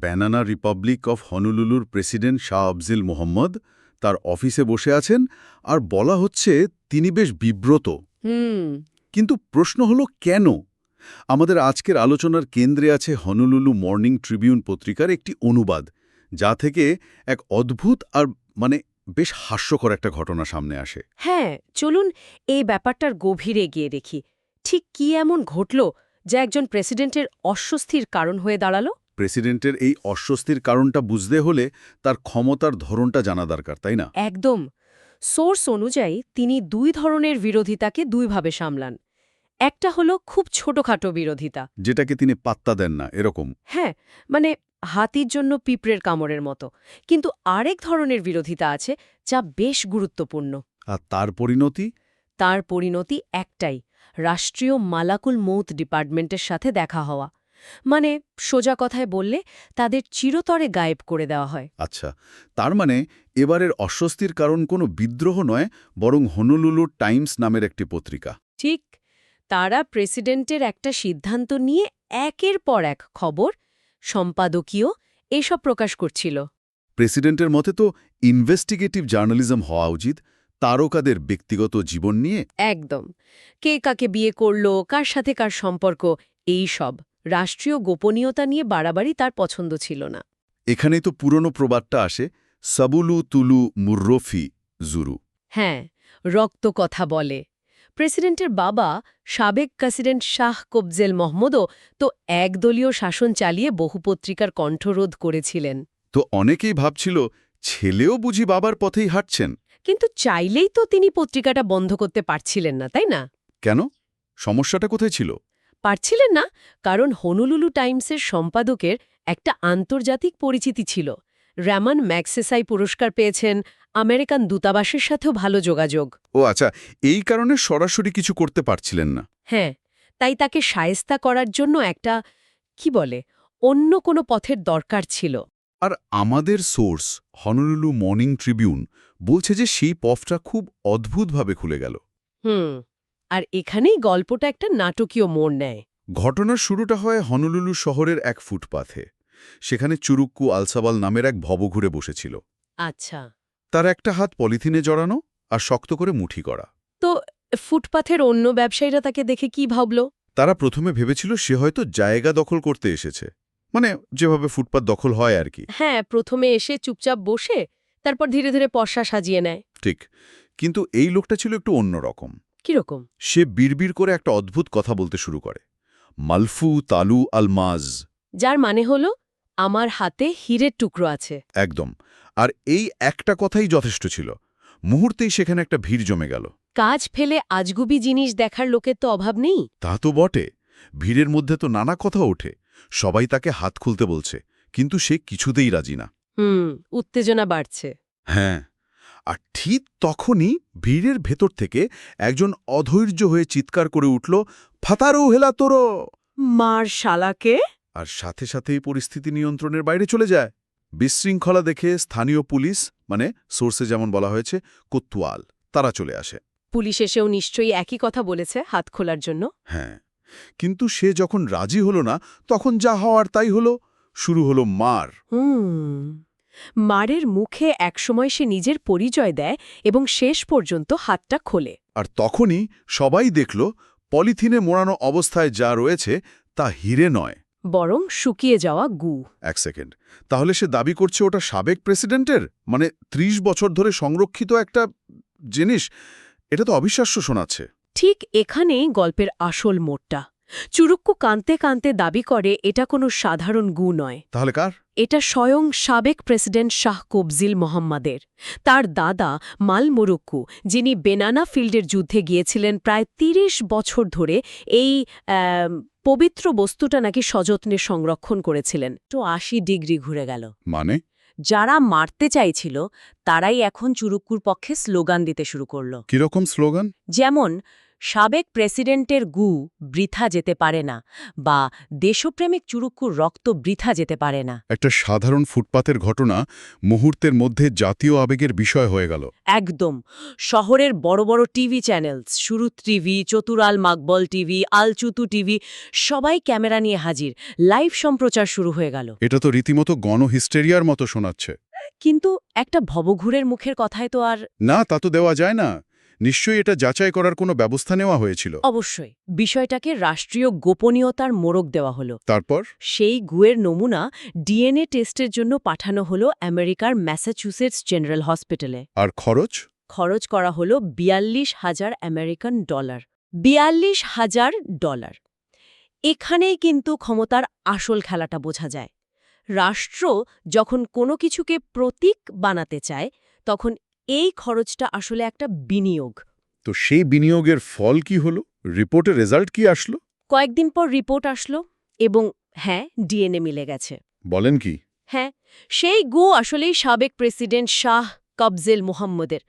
Banana Republic of হনুলুলুর president Shah Afzil Mohammad তার অফিসে বসে আছেন আর বলা হচ্ছে তিনি বেশ বিব্রত। কিন্তু প্রশ্ন হলো কেন? আমাদের আজকের আলোচনার কেন্দ্রে আছে হনুলুলু মর্নিং ট্রিবিউন পত্রিকার একটি অনুবাদ যা থেকে এক অদ্ভুত আর মানে বেশ হাস্যকর একটা ঘটনা সামনে আসে। হ্যাঁ চলুন এই ব্যাপারটার গভীরে গিয়ে দেখি। ঠিক কি এমন ঘটল যা একজন প্রেসিডেন্টের অস্বস্তির কারণ হয়ে দাঁড়াল? প্রেসিডেন্টের এই অস্বস্তির কারণটা বুঝতে হলে তার ক্ষমতার ধরনটা জানা দরকার তাই না? একদম। সোর্স অনুযায়ী তিনি দুই ধরনের বিরোধিতাকে দুইভাবে সামলান। একটা হলো খুব ছোটখাটো বিরোধিতা। যেটাকে তিনি পাত্তা দেন না এরকম। হ্যাঁ মানে হাতির জন্য পিঁপড়ের কামড়ের মতো। কিন্তু আরেক ধরনের বিরোধিতা আছে যা বেশ গুরুত্বপূর্ণ। আর তার পরিণতি? তার পরিণতি একটাই রাষ্ট্রীয় মালাকুল মৌত ডিপার্টমেন্টের সাথে দেখা হওয়া। মানে সোজা কথায় বললে তাদের চিরতরে গায়েব করে দেওয়া হয়। আচ্ছা তার মানে এবারের অস্বস্তির কারণ কোনো বিদ্রোহ নয় বরং হনুলুলু টাইমস নামের একটি পত্রিকা। ঠিক তারা প্রেসিডেন্টের একটা সিদ্ধান্ত নিয়ে একের পর এক খবর সম্পাদকীয় এসব প্রকাশ করছিল। প্রেসিডেন্টের মতে তো ইনভেস্টিগেটিভ জার্নালিজম হওয়া উচিত তারকাদের ব্যক্তিগত জীবন নিয়ে। একদম। কে কাকে বিয়ে করল কার সাথে কার সম্পর্ক এই সব। রাষ্ট্রীয় গোপনীয়তা নিয়ে বাড়াবাড়ি তার পছন্দ ছিল না। এখানেই তো পুরনো প্রবাদটা আসে সাবুলু তুলু মুর্রফি জুরু। হ্যাঁ রক্ত কথা বলে। প্রেসিডেন্টের বাবা সাবেক প্রেসিডেন্ট শাহ কবজেল মহম্মদও তো একদলীয় শাসন চালিয়ে বহু পত্রিকার কণ্ঠরোধ করেছিলেন। তো অনেকেই ভাবছিল ছেলেও বুঝি বাবার পথেই হাঁটছেন। কিন্তু চাইলেই তো তিনি পত্রিকাটা বন্ধ করতে পারছিলেন না তাই না? কেন? সমস্যাটা কোথায় ছিল? পারছিলেন না কারণ হনুলুলু টাইমসের সম্পাদকের একটা আন্তর্জাতিক পরিচিতি ছিল। র্যামান ম্যাক্সেসাই পুরস্কার পেয়েছেন আমেরিকান দূতাবাসের সাথেও ভালো যোগাযোগ। ও আচ্ছা এই কারণে সরাসরি কিছু করতে পারছিলেন না। হ্যাঁ তাই তাকে সায়স্তা করার জন্য একটা কি বলে অন্য কোনো পথের দরকার ছিল। আর আমাদের সোর্স হনরুলু মর্নিং ট্রিবিউন বলছে যে সেই পফটা খুব অদ্ভুতভাবে খুলে গেল। হুম আর এখানেই গল্পটা একটা নাটকীয় মোড় নেয়। ঘটনার শুরুটা হয় হনলুলু শহরের এক ফুটপাথে। সেখানে চুরুক্কু আলসাবাল নামের এক ভবঘুরে বসেছিল। আচ্ছা। তার একটা হাত পলিথিনে জড়ানো আর শক্ত করে মুঠি করা তো ফুটপাথের অন্য ব্যবসায়ীরা তাকে দেখে কি ভাবল? তারা প্রথমে ভেবেছিল সে হয়তো জায়গা দখল করতে এসেছে। মানে যেভাবে ফুটপাত দখল হয় আর কি। হ্যাঁ প্রথমে এসে চুপচাপ বসে তারপর ধীরে ধীরে পর্সা সাজিয়ে নেয়। ঠিক। কিন্তু এই লোকটা ছিল একটু অন্যরকম কীরকম সে বিড়বিড় করে একটা অদ্ভুত কথা বলতে শুরু করে। মালফু তালু আলমাজ। যার মানে হলো আমার হাতে হীরের টুকরো আছে। একদম। আর এই একটা কথাই যথেষ্ট ছিল। মুহূর্তেই সেখানে একটা ভিড় জমে গেল। কাজ ফেলে আজগুবি জিনিস দেখার লোকের তো অভাব নেই। তা তো বটে। ভিড়ের মধ্যে তো নানা কথা ওঠে। সবাই তাকে হাত খুলতে বলছে। কিন্তু সে কিছুতেই রাজি না। হুম উত্তেজনা বাড়ছে। হ্যাঁ। আর ঠিক তখনই ভিড়ের ভেতর থেকে একজন অধৈর্য হয়ে চিৎকার করে উঠল ফাতারু হেলা তোরো! মার শালাকে? আর সাথে সাথেই পরিস্থিতি নিয়ন্ত্রণের বাইরে চলে যায়। বিশৃঙ্খলা দেখে স্থানীয় পুলিশ মানে সোর্সে যেমন বলা হয়েছে কোতোয়াল তারা চলে আসে। পুলিশ এসেও নিশ্চয়ই একই কথা বলেছে হাত খোলার জন্য। হ্যাঁ কিন্তু সে যখন রাজি হলো না তখন যা হওয়ার তাই হলো। শুরু হলো মার। মারের মুখে একসময় সে নিজের পরিচয় দেয় এবং শেষ পর্যন্ত হাতটা খোলে। আর তখনই সবাই দেখল পলিথিনে মোড়ানো অবস্থায় যা রয়েছে তা হিরে নয়। বরং শুকিয়ে যাওয়া গু। এক সেকেন্ড। তাহলে সে দাবি করছে ওটা সাবেক প্রেসিডেন্টের? মানে ৩০ বছর ধরে সংরক্ষিত একটা জিনিস? এটা তো অবিশ্বাস্য শোনাচ্ছে। ঠিক এখানেই গল্পের আসল মোড়টা। চুরুক্কু কানতে কানতে দাবি করে এটা কোনো সাধারণ গু নয়। তাহলে কার? এটা স্বয়ং সাবেক প্রেসিডেন্ট শাহ কবজিল মোহাম্মদের। তার দাদা মাল মুরুক্কু যিনি বেনানা ফিল্ডের যুদ্ধে গিয়েছিলেন প্রায় ৩০ বছর ধরে এই পবিত্র বস্তুটা নাকি সযত্নে সংরক্ষণ করেছিলেন। তো আশি ডিগ্রি ঘুরে গেল। মানে? যারা মারতে চাইছিল তারাই এখন চুরুক্কুর পক্ষে স্লোগান দিতে শুরু করল। কীরকম স্লোগান? যেমন সাবেক প্রেসিডেন্টের গু বৃথা যেতে পারে না বা দেশপ্রেমিক চুরুক্কুর রক্ত বৃথা যেতে পারে না। একটা সাধারণ ফুটপাতের ঘটনা মুহূর্তের মধ্যে জাতীয় আবেগের বিষয় হয়ে গেল। একদম। শহরের বড় বড় টিভি চ্যানেলস সুরুত টিভি চতুরাল মাকবল টিভি আলচুতু টিভি সবাই ক্যামেরা নিয়ে হাজির। লাইভ সম্প্রচার শুরু হয়ে গেল। এটা তো রীতিমতো গণহিস্টেরিয়ার মতো শোনাচ্ছে। কিন্তু একটা ভবঘুরের মুখের কথায় তো আর না তা তো দেওয়া যায় না। নিশ্চয়ই এটা যাচাই করার কোনো ব্যবস্থা নেওয়া হয়েছিল। অবশ্যই। বিষয়টাকে রাষ্ট্রীয় গোপনীয়তার মোড়ক দেওয়া হলো। তারপর? সেই গুয়ের নমুনা ডিএনএ টেস্টের জন্য পাঠানো হলো আমেরিকার ম্যাসাচুসেটস জেনারেল হসপিটালে। আর খরচ? খরচ করা হলো বিয়াল্লিশ হাজার আমেরিকান ডলার। বিয়াল্লিশ হাজার ডলার। এখানেই কিন্তু ক্ষমতার আসল খেলাটা বোঝা যায়। রাষ্ট্র যখন কোনো কিছুকে প্রতীক বানাতে চায় তখন এই খরচটা আসলে একটা বিনিয়োগ। তো সেই বিনিয়োগের ফল কি হলো? রিপোর্টের রেজাল্ট কি আসলো? কয়েকদিন পর রিপোর্ট আসলো এবং হ্যাঁ ডিএনএ মিলে গেছে। বলেন কি? হ্যাঁ সেই গু আসলেই সাবেক প্রেসিডেন্ট শাহ কবজেল মুহাম্মদের।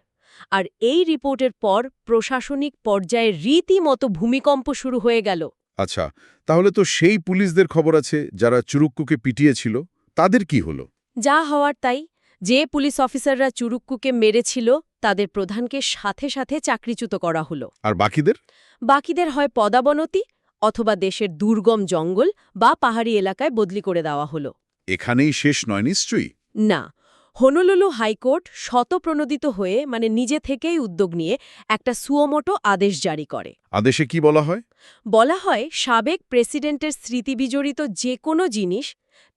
আর এই রিপোর্টের পর প্রশাসনিক পর্যায়ে রীতিমতো ভূমিকম্প শুরু হয়ে গেল। আচ্ছা তাহলে তো সেই পুলিশদের খবর আছে যারা চুরুক্কুকে পিটিয়েছিল। তাদের কি হলো? যা হওয়ার তাই। যে পুলিশ অফিসাররা চুরুক্কুকে মেরেছিল তাদের প্রধানকে সাথে সাথে চাকরিচ্যুত করা হলো। আর বাকিদের? বাকিদের হয় পদাবনতি অথবা দেশের দুর্গম জঙ্গল বা পাহাড়ি এলাকায় বদলি করে দেওয়া হলো। এখানেই শেষ নয় নিশ্চয়ই? না। হনুলুলু হাইকোর্ট শতপ্রণোদিত হয়ে মানে নিজে থেকেই উদ্যোগ নিয়ে একটা সুয়োমোটো আদেশ জারি করে। আদেশে কি বলা হয়? বলা হয় সাবেক প্রেসিডেন্টের স্মৃতিবিজড়িত যে কোনো জিনিস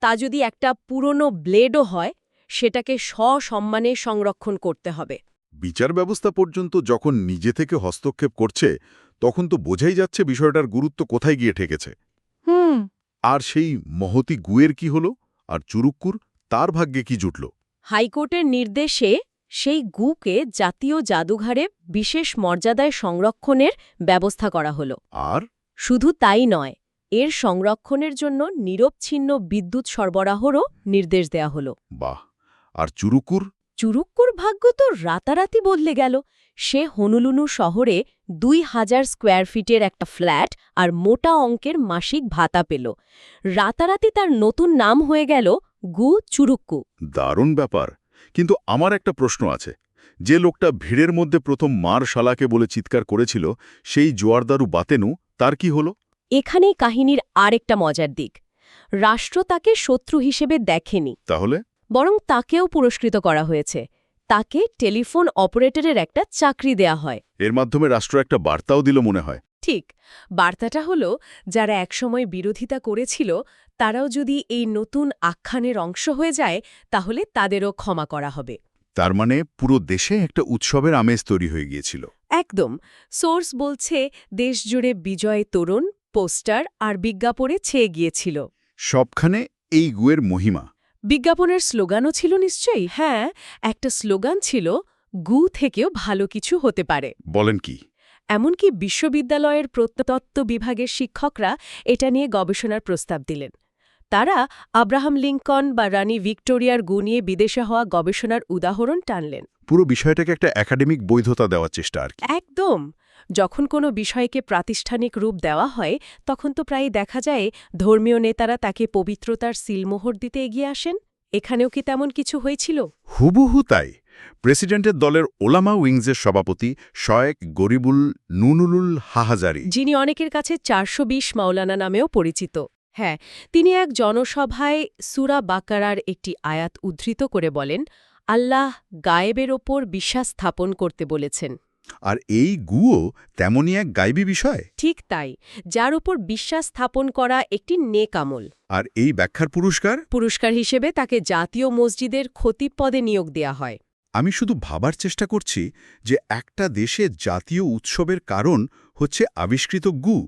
তা যদি একটা পুরনো ব্লেডও হয় সেটাকে সসম্মানে সংরক্ষণ করতে হবে। বিচার ব্যবস্থা পর্যন্ত যখন নিজে থেকে হস্তক্ষেপ করছে তখন তো বোঝাই যাচ্ছে বিষয়টার গুরুত্ব কোথায় গিয়ে ঠেকেছে। হুম। আর সেই মহতি গুয়ের কি হলো? আর চুরুক্কুর তার ভাগ্যে কি জুটল? হাইকোর্টের নির্দেশে সেই গুকে জাতীয় জাদুঘরে বিশেষ মর্যাদায় সংরক্ষণের ব্যবস্থা করা হলো। আর? শুধু তাই নয় এর সংরক্ষণের জন্য নিরবচ্ছিন্ন বিদ্যুৎ সরবরাহরও নির্দেশ দেয়া হলো। বাহ! আর চুরুকুর? চুরুক্কুর ভাগ্য তো রাতারাতি বদলে গেল। সে হনুলুনু শহরে দুই হাজার স্কোয়ার ফিটের একটা ফ্ল্যাট আর মোটা অঙ্কের মাসিক ভাতা পেল। রাতারাতি তার নতুন নাম হয়ে গেল গু চুরুক্কু দারুণ ব্যাপার। কিন্তু আমার একটা প্রশ্ন আছে। যে লোকটা ভিড়ের মধ্যে প্রথম মার শালাকে বলে চিৎকার করেছিল সেই জোয়ারদারু বাতেনু তার কি হল? এখানেই কাহিনীর আরেকটা মজার দিক। রাষ্ট্র তাকে শত্রু হিসেবে দেখেনি। তাহলে? বরং তাকেও পুরস্কৃত করা হয়েছে। তাকে টেলিফোন অপারেটরের একটা চাকরি দেয়া হয়। এর মাধ্যমে রাষ্ট্র একটা বার্তাও দিল মনে হয়। ঠিক বার্তাটা হলো যারা একসময় বিরোধিতা করেছিল তারাও যদি এই নতুন আখ্যানের অংশ হয়ে যায় তাহলে তাদেরও ক্ষমা করা হবে। তার মানে পুরো দেশে একটা উৎসবের আমেজ তৈরি হয়ে গিয়েছিল। একদম সোর্স বলছে দেশজুড়ে বিজয় তরুণ পোস্টার আর বিজ্ঞাপনে ছেয়ে গিয়েছিল। সবখানে এই গুয়ের মহিমা। বিজ্ঞাপনের স্লোগানও ছিল নিশ্চয়ই? হ্যাঁ একটা স্লোগান ছিল গু থেকেও ভালো কিছু হতে পারে। বলেন কি? এমনকি বিশ্ববিদ্যালয়ের প্রত্নতত্ত্ব বিভাগের শিক্ষকরা এটা নিয়ে গবেষণার প্রস্তাব দিলেন। তারা আব্রাহাম লিঙ্কন বা রানী ভিক্টোরিয়ার গু নিয়ে বিদেশে হওয়া গবেষণার উদাহরণ টানলেন। পুরো বিষয়টাকে একটা একাডেমিক বৈধতা দেওয়ার চেষ্টা আর একদম! যখন কোনো বিষয়কে প্রাতিষ্ঠানিক রূপ দেওয়া হয় তখন তো প্রায় দেখা যায় ধর্মীয় নেতারা তাকে পবিত্রতার সিলমোহর দিতে এগিয়ে আসেন। এখানেও কি তেমন কিছু হয়েছিল? হুবহু তাই। প্রেসিডেন্টের দলের ওলামা উইংসের সভাপতি শয়েক গরিবুল নুনুলুল হাহাজারি। যিনি অনেকের কাছে চারশো বিশ মাওলানা নামেও পরিচিত। হ্যাঁ তিনি এক জনসভায় সুরা বাকারার একটি আয়াত উদ্ধৃত করে বলেন আল্লাহ গায়েবের ওপর বিশ্বাস স্থাপন করতে বলেছেন। আর এই গুও তেমনই এক গাইবী বিষয়? ঠিক তাই যার ওপর বিশ্বাস স্থাপন করা একটি নেকামল আর এই ব্যাখ্যার পুরস্কার? পুরস্কার হিসেবে তাকে জাতীয় মসজিদের খতিব পদে নিয়োগ দেয়া হয়। আমি শুধু ভাবার চেষ্টা করছি যে একটা দেশে জাতীয় উৎসবের কারণ হচ্ছে আবিষ্কৃত গু।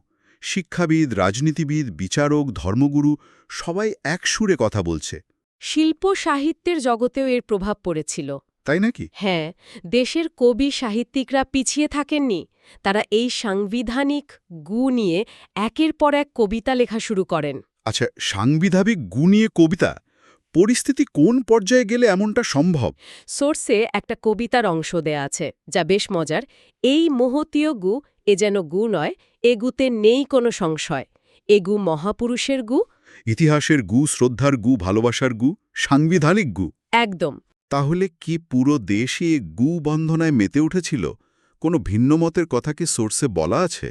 শিক্ষাবিদ রাজনীতিবিদ বিচারক ধর্মগুরু সবাই এক সুরে কথা বলছে। শিল্প সাহিত্যের জগতেও এর প্রভাব পড়েছিল। তাই নাকি? হ্যাঁ দেশের কবি সাহিত্যিকরা পিছিয়ে থাকেননি। তারা এই সাংবিধানিক গু নিয়ে একের পর এক কবিতা লেখা শুরু করেন। আচ্ছা সাংবিধানিক গু নিয়ে কবিতা? পরিস্থিতি কোন পর্যায়ে গেলে এমনটা সম্ভব? সোর্সে একটা কবিতার অংশ দেয়া আছে যা বেশ মজার। এই মহতীয় গু এ যেন গু নয় এ গুতে নেই কোনো সংশয়। এ গু মহাপুরুষের গু? ইতিহাসের গু শ্রদ্ধার গু ভালোবাসার গু সাংবিধানিক গু। একদম। তাহলে কি পুরো দেশই এ গু বন্ধনায় মেতে উঠেছিল? কোনো ভিন্নমতের কথা কি সোর্সে বলা আছে?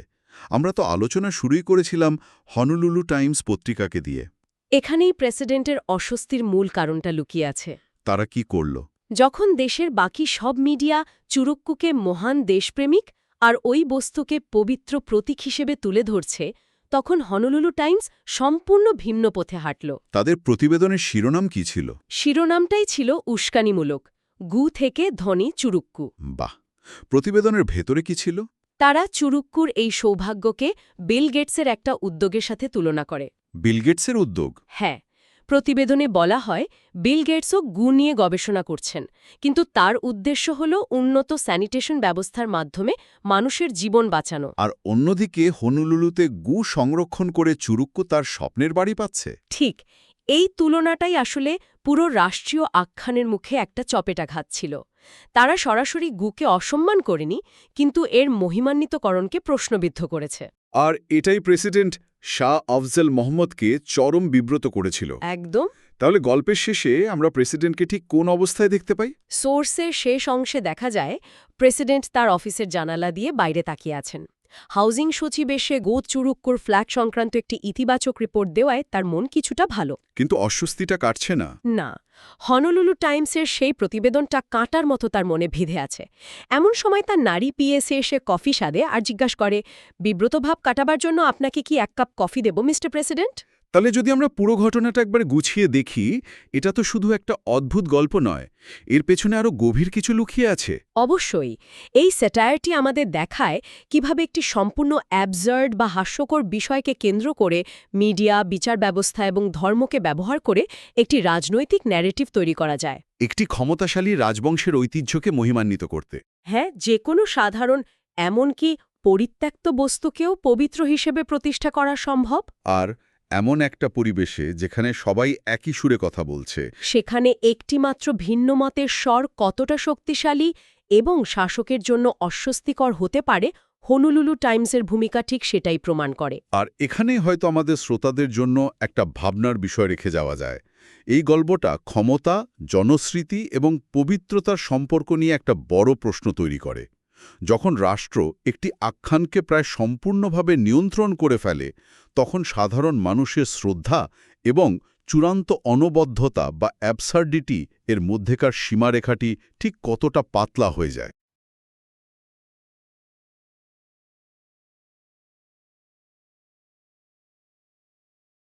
আমরা তো আলোচনা শুরুই করেছিলাম হনুলুলু টাইমস পত্রিকাকে দিয়ে। এখানেই প্রেসিডেন্টের অস্বস্তির মূল কারণটা লুকিয়ে আছে। তারা কি করল? যখন দেশের বাকি সব মিডিয়া চুরুক্কুকে মহান দেশপ্রেমিক আর ওই বস্তুকে পবিত্র প্রতীক হিসেবে তুলে ধরছে তখন হনলুলু টাইমস সম্পূর্ণ ভিন্ন পথে হাঁটল। তাদের প্রতিবেদনের শিরোনাম কি ছিল? শিরোনামটাই ছিল উস্কানিমূলক গু থেকে ধনী চুরুক্কু। বাহ! প্রতিবেদনের ভেতরে কি ছিল? তারা চুরুক্কুর এই সৌভাগ্যকে বিল গেটসের একটা উদ্যোগের সাথে তুলনা করে। বিল গেটসের উদ্যোগ? হ্যাঁ প্রতিবেদনে বলা হয় বিল গেটসও গু নিয়ে গবেষণা করছেন। কিন্তু তার উদ্দেশ্য হল উন্নত স্যানিটেশন ব্যবস্থার মাধ্যমে মানুষের জীবন বাঁচানো। আর অন্যদিকে হনুলুলুতে গু সংরক্ষণ করে চুরুক্কু তার স্বপ্নের বাড়ি পাচ্ছে। ঠিক এই তুলনাটাই আসলে পুরো রাষ্ট্রীয় আখ্যানের মুখে একটা চপেটাঘাত ছিল। তারা সরাসরি গুকে অসম্মান করেনি কিন্তু এর মহিমান্বিতকরণকে প্রশ্নবিদ্ধ করেছে। আর এটাই প্রেসিডেন্ট শাহ আফজল মোহাম্মদকে চরম বিব্রত করেছিল। একদম। তাহলে গল্পের শেষে আমরা প্রেসিডেন্টকে ঠিক কোন অবস্থায় দেখতে পাই? সোর্সের শেষ অংশে দেখা যায় প্রেসিডেন্ট তার অফিসের জানালা দিয়ে বাইরে তাকিয়ে আছেন। হাউজিং সচিব এসে গোদ চুরুক্কুর ফ্ল্যাট সংক্রান্ত একটি ইতিবাচক রিপোর্ট দেওয়ায় তার মন কিছুটা ভালো। কিন্তু অস্বস্তিটা কাটছে না। না হনলুলু টাইমসের সেই প্রতিবেদনটা কাঁটার মতো তার মনে ভিধে আছে। এমন সময় তার নারী পিএসএ এসে কফি সাদে আর জিজ্ঞাসা করে বিব্রতভাব কাটাবার জন্য আপনাকে কি এক কাপ কফি দেব মিস্টার প্রেসিডেন্ট? তাহলে যদি আমরা পুরো ঘটনাটা একবার গুছিয়ে দেখি এটা তো শুধু একটা অদ্ভুত গল্প নয় এর পেছনে আরও গভীর কিছু লুকিয়ে আছে। অবশ্যই এই স্যাটায়ারটি আমাদের দেখায় কীভাবে একটি সম্পূর্ণ অ্যাবজার্ড বা হাস্যকর বিষয়কে কেন্দ্র করে মিডিয়া বিচার ব্যবস্থা এবং ধর্মকে ব্যবহার করে একটি রাজনৈতিক ন্যারেটিভ তৈরি করা যায়। একটি ক্ষমতাশালী রাজবংশের ঐতিহ্যকে মহিমান্বিত করতে। হ্যাঁ যে কোনো সাধারণ এমনকি পরিত্যক্ত বস্তুকেও পবিত্র হিসেবে প্রতিষ্ঠা করা সম্ভব। আর এমন একটা পরিবেশে যেখানে সবাই একই সুরে কথা বলছে। সেখানে একটিমাত্র ভিন্ন মতের স্বর কতটা শক্তিশালী এবং শাসকের জন্য অস্বস্তিকর হতে পারে হনুলুলু টাইমসের ভূমিকা ঠিক সেটাই প্রমাণ করে। আর এখানেই হয়তো আমাদের শ্রোতাদের জন্য একটা ভাবনার বিষয় রেখে যাওয়া যায়। এই গল্পটা ক্ষমতা জনস্মৃতি এবং পবিত্রতার সম্পর্ক নিয়ে একটা বড় প্রশ্ন তৈরি করে। যখন রাষ্ট্র একটি আখ্যানকে প্রায় সম্পূর্ণভাবে নিয়ন্ত্রণ করে ফেলে, তখন সাধারণ মানুষের শ্রদ্ধা এবং চূড়ান্ত অনবদ্ধতা বা অ্যাবসার্ডিটি এর মধ্যেকার সীমারেখাটি ঠিক কতটা পাতলা হয়ে যায়।